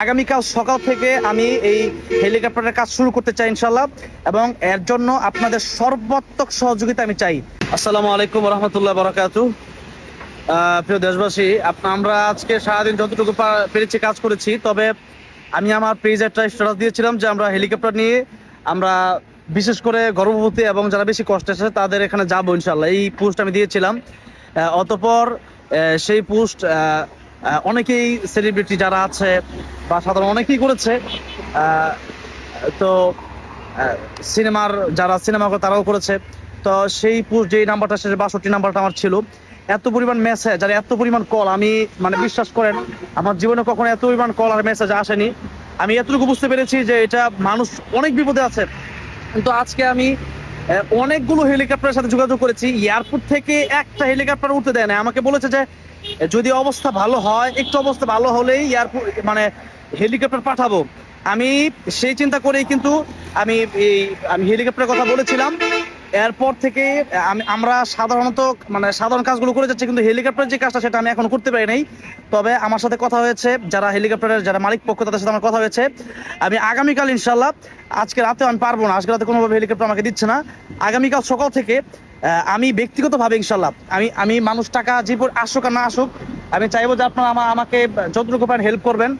আগামীকাল সকাল থেকে আমি এই হেলিকপ্টারের কাজ শুরু করতে চাই ইনশাল্লাহ এবং এর জন্য আপনাদের সর্বাত্মক সহযোগিতা আমি চাই। আসসালামু আলাইকুম রহমতুল্লাহ বরাকাতু। প্রিয় দেশবাসী আপ- আমরা আজকে সারাদিন যতটুকু পেরেছি কাজ করেছি, তবে আমি আমার পেজ একটা স্ট্যাটাস দিয়েছিলাম যে আমরা হেলিকপ্টার নিয়ে আমরা বিশেষ করে গর্ভবতী এবং যারা বেশি কষ্ট আছে, তাদের এখানে যাব ইনশাল্লাহ এই পোস্ট আমি দিয়েছিলাম। অতপর সেই পোস্ট অনেকেই সেলিব্রিটি যারা আছে বা সাধারণ অনেকেই করেছে তো সিনেমার যারা সিনেমা করে তারাও করেছে। তো সেই পোস্ট যেই নাম্বারটা শেষে বাষট্টি নাম্বারটা আমার ছিল। এত পরিমাণ মেসেজ আর এত পরিমাণ কল আমি মানে বিশ্বাস করেন, আমার জীবনে কখনো এত পরিমাণ কল আর মেসেজ আসেনি। আমি এতটুকু বুঝতে পেরেছি যে এটা মানুষ অনেক বিপদে আছে। কিন্তু আজকে আমি অনেকগুলো হেলিকপ্টারের সাথে যোগাযোগ করেছি। এয়ারপোর্ট থেকে একটা হেলিকপ্টার উঠতে দেয় না আমাকে বলেছে যে যদি অবস্থা ভালো হয়, একটু অবস্থা ভালো হলেই এয়ারপোর্ট মানে হেলিকপ্টার পাঠাবো। আমি সেই চিন্তা করেই কিন্তু আমি এই, আমি হেলিকপ্টারের কথা বলেছিলাম। এরপর থেকে আমি আমরা সাধারণত মানে সাধারণ কাজগুলো করে যাচ্ছি, কিন্তু হেলিকপ্টারের যে কাজটা, সেটা আমি এখন করতে পারি নাই। তবে আমার সাথে কথা হয়েছে, যারা হেলিকপ্টারের, যারা মালিক পক্ষ, তাদের সাথে আমার কথা হয়েছে। আমি আগামীকাল ইনশাল্লাহ আজকে রাতে আমি পারব না, আজকে রাতে কোনোভাবে হেলিকপ্টার আমাকে দিচ্ছে না। আগামীকাল সকাল থেকে আমি ব্যক্তিগতভাবে ইনশাল্লাহ আমি আমি মানুষ টাকা, যে আসুক আর না আসুক, আমি চাইব যে আপনারা আমা- আমাকে যতটুকু পারেন হেল্প করবেন।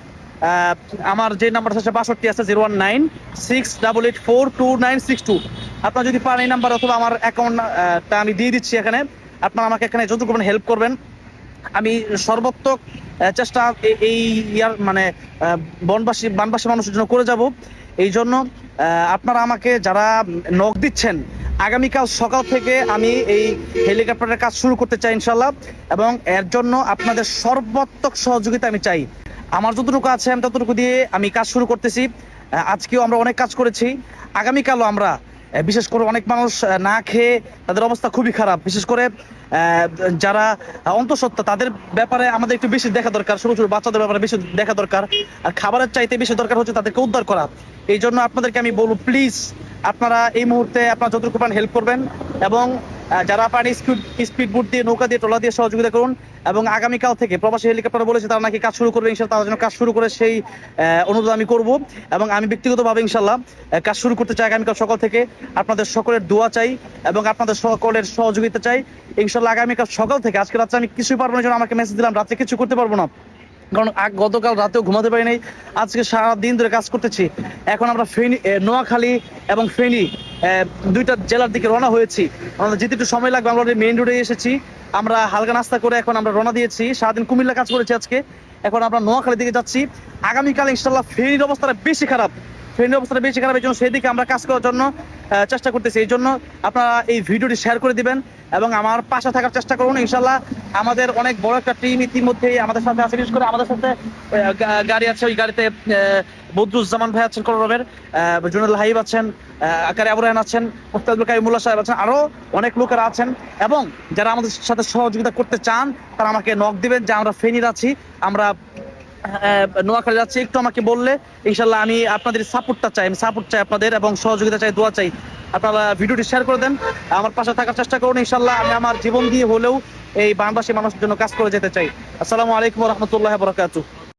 আমার যে নাম্বার আছে, বাষট্টি আছে zero one nine six double eight four two nine six two আপনারা যদি পারেন এই নাম্বার অথবা আমার অ্যাকাউন্টটা আমি দিয়ে দিচ্ছি এখানে। আপনারা আমাকে এখানে যতটুকু হেল্প করবেন। আমি সর্বাত্মক চেষ্টা এই ইয়ার মানে বনবাসী, বানবাসী মানুষের জন্য করে যাব। এই জন্য আপনারা আমাকে যারা নখ দিচ্ছেন, আগামীকাল সকাল থেকে আমি এই হেলিকপ্টারের কাজ শুরু করতে চাই ইনশাল্লাহ এবং এর জন্য আপনাদের সর্বাত্মক সহযোগিতা আমি চাই। আমার যতটুকু আছে, আমি ততটুকু দিয়ে আমি কাজ শুরু করতেছি। আজকেও আমরা অনেক কাজ করেছি। আগামীকালও আমরা বিশেষ করে অনেক মানুষ না খেয়ে তাদের অবস্থা খুবই খারাপ। বিশেষ করে যারা অন্তঃসত্ত্বা, তাদের ব্যাপারে আমাদের একটু বেশি দেখা দরকার, ছোট ছোট বাচ্চাদের ব্যাপারে বেশি দেখা দরকার। আর খাবারের চাইতে বেশি দরকার হচ্ছে তাদেরকে উদ্ধার করা। এই জন্য আপনাদেরকে আমি বলব প্লিজ আপনারা এই মুহূর্তে আপনারা যতটুকু পান হেল্প করবেন এবং যারা পান স্পিড স্পিড বোট দিয়ে, নৌকা দিয়ে ট্রলা দিয়ে সহযোগিতা করুন এবং আগামীকাল থেকে প্রবাসী হেলিকপ্টার বলেছে তারা নাকি কাজ শুরু করবে ইনশাল্লাহ তারা যেন কাজ শুরু করে সেই অনুরোধ আমি করব। এবং আমি ব্যক্তিগতভাবে ইনশাল্লাহ কাজ শুরু করতে চাই আগামীকাল সকাল থেকে। আপনাদের সকলের দোয়া চাই এবং আপনাদের সকলের সহযোগিতা চাই। ইনশাল্লাহ আগামীকাল সকাল থেকে, আজকে রাত্রে আমি কিছুই পারব না আমাকে মেসেজ দিলাম, রাত্রে কিছু করতে পারব না। কারণ গতকাল রাতেও ঘুমাতে পারি নাই, আজকে সারা দিন ধরে কাজ করতেছি। এখন আমরা ফেনী নোয়াখালী এবং ফেনী দুইটা জেলার দিকে রওনা হয়েছি। আমাদের যেতে একটু সময় লাগবে, আমরা মেইন রোডে এসেছি। আমরা হালকা নাস্তা করে এখন আমরা রওনা দিয়েছি। সারাদিন কুমিল্লা কাজ করেছি আজকে। এখন আমরা নোয়াখালীর দিকে যাচ্ছি। আগামীকাল ইনশাল্লাহ ফেনীর অবস্থাটা বেশি খারাপ। ফ্রেন্ডের অবস্থাটা বেশি খারাপ, এই জন্য সেই দিকে আমরা কাজ করার জন্য চেষ্টা করতেছি। এই জন্য আপনারা এই ভিডিওটি শেয়ার করে দিবেন এবং আমার পাশে থাকার চেষ্টা করুন। ইনশাল্লাহ আমাদের অনেক বড় একটা টিম ইতিমধ্যেই আমাদের সাথে আছে। বিশেষ করে আমাদের সাথে গাড়ি আছে, ওই গাড়িতে বদরুজ্জামান ভাই আছেন করবের জুনুল হাইব আছেন আকারে আবু আছেন মুস্তাদুল কাইমুল্লাহ সাহেব আছেন আরও অনেক লোকেরা আছেন। এবং যারা আমাদের সাথে সহযোগিতা করতে চান, তারা আমাকে নক দিবেন যে আমরা ফেনীর আছি, আমরা নোয়াখালী যাচ্ছি, একটু আমাকে বললে, ইনশাল্লাহ আমি আপনাদের সাপোর্টটা চাই, আমি সাপোর্ট চাই আপনাদের এবং সহযোগিতা চাই, দোয়া চাই। আপনারা ভিডিওটি শেয়ার করে দেন, আমার পাশে থাকার চেষ্টা করুন, ইনশাল্লাহ আমি আমার জীবন দিয়ে হলেও এই বাংলাদেশের মানুষের জন্য কাজ করে যেতে চাই। আসসালামু আলাইকুম রহমতুল্লাহ বরকাতু